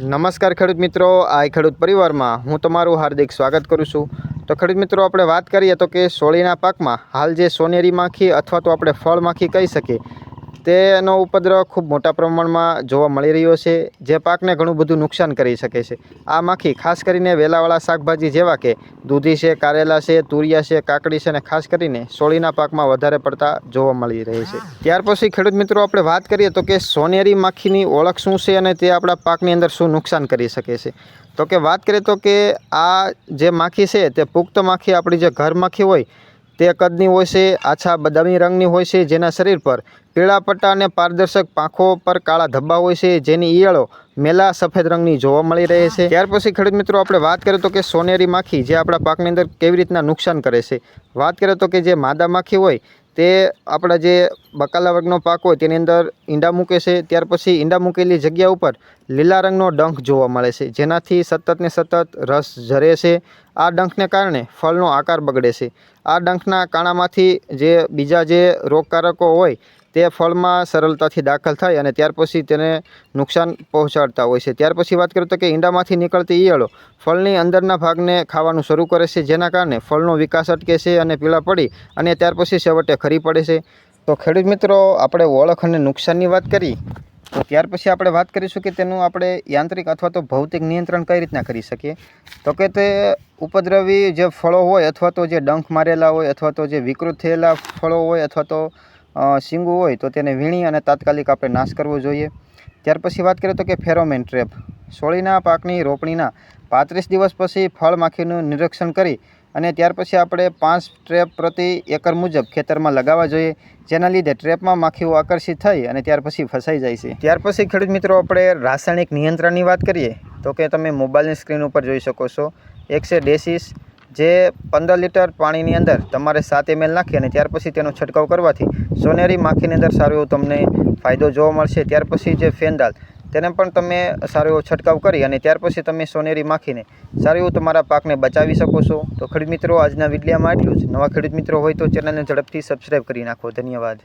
નમસ્કાર ખેડૂત મિત્રો આ ખેડૂત પરિવારમાં હું તમારું હાર્દિક સ્વાગત કરું છું. તો ખેડૂત મિત્રો, આપણે વાત કરીએ તો કે સોળીના પાકમાં હાલ જે સોનેરી માખી અથવા તો આપણે ફળ માખી કહી શકીએ. તેનો ઉપદ્રવ ખૂબ મોટા પ્રમાણમાં જોવા મળી રહ્યો છે, જે પાકને ઘણું બધું નુકસાન કરી શકે છે. આ માખી ખાસ કરીને વેલાવાળા શાકભાજી જેવા કે દૂધી છે, કારેલા છે, તુરિયા છે, કાકડી છે અને ખાસ કરીને સોળીના પાકમાં વધારે પડતા જોવા મળી રહી છે. ત્યાર પછી, ખેડૂત મિત્રો, આપણે વાત કરીએ તો કે સોનેરી માખીની ઓળખ શું છે અને તે આપણા પાકની અંદર શું નુકસાન કરી શકે છે? તો કે વાત કરીએ તો કે આ જે માખી છે તે પુખ્ત માખી, આપણી જે ઘર માખી હોય તે કદની હોય છે, આછા બદામી રંગની હોય છે, જેના શરીર પર પીળા પટ્ટા અને પારદર્શક પાંખો પર કાળા ધબ્બા હોય છે, જેની ઈયળો મેલા સફેદ રંગની જોવા મળી રહે છે. ત્યાર પછી ખેડૂત મિત્રો, આપણે વાત કરીએ તો કે સોનેરી માખી જે આપણા પાકની અંદર કેવી રીતના નુકસાન કરે છે. વાત કરીએ તો કે જે માદા માખી હોય તે આપણા જે બકાલા વર્ગનો પાક હોય તેની અંદર ઈંડા મૂકે છે, ત્યાર પછી ઈંડા મૂકેલી જગ્યા ઉપર લીલા રંગનો ડંખ જોવા મળે છે, જેનાથી સતત ને સતત રસ ઝરે છે. આ ડંખને કારણે ફળનો આકાર બગડે છે. આ ડંખના કાણામાંથી જે બીજા જે રોગકારકો હોય તે ફળમાં સરળતાથી દાખલ થાય અને ત્યાર પછી તેને નુકસાન પહોંચાડતા હોય છે. ત્યાર પછી વાત કરીએ તો કે ઈંડામાંથી નીકળતી ઈયળો ફળની અંદરના ભાગને ખાવાનું શરૂ કરે છે, જેના કારણે ફળનો વિકાસ અટકે છે અને પીળા પડી અને ત્યાર પછી છેવટે ખરી પડે છે. તો ખેડૂત મિત્રો, આપણે ઓળખ અને નુકસાનની વાત કરી. તો ત્યાર પછી આપણે વાત કરીશું કે તેનું આપણે યાંત્રિક અથવા તો ભૌતિક નિયંત્રણ કઈ રીતના કરી શકીએ? તો કે તે ઉપદ્રવી જે ફળો હોય અથવા તો જે ડંખ મારેલા હોય અથવા તો જે વિકૃત થયેલા ફળો હોય અથવા તો શીંગું હોય તો તેને વીણી અને તાત્કાલિક આપણે નાશ કરવો જોઈએ. ત્યાર પછી વાત કરીએ તો કે ફેરોમેન ટ્રેપ. સોળીના પાકની રોપણીના પાંત્રીસ દિવસ પછી ફળ માખીનું નિરીક્ષણ કરી અને ત્યાર પછી આપણે પાંચ ટ્રેપ પ્રતિ એકર મુજબ ખેતરમાં લગાવવા જોઈએ, જેના લીધે ટ્રેપમાં માખીઓ આકર્ષિત થઈ અને ત્યાર પછી ફસાઈ જાય છે. ત્યાર પછી ખેડૂત મિત્રો, આપણે રાસાયણિક નિયંત્રણની વાત કરીએ તો કે તમે મોબાઈલની સ્ક્રીન ઉપર જોઈ શકો છો. એક છે ડેસીસ જે પંદર લીટર પાણીની અંદર તમારે સાત એમએલ નાખી અને ત્યાર પછી તેનો છંટકાવ કરવાથી સોનેરી માખીની અંદર સારો એવો તમને ફાયદો જોવા મળશે. ત્યાર પછી જે ફેંદાલ તેને પણ તમે સારો એવો છંટકાવ કરી અને ત્યાર પછી તમે સોનેરી માખીને સારું એવું તમારા પાકને બચાવી શકો છો. તો ખેડૂત મિત્રો, આજના વિડીયોમાં આટલું જ. નવા ખેડૂત મિત્રો હોય તો ચેનલને ઝડપથી સબસ્ક્રાઈબ કરી નાખો. ધન્યવાદ.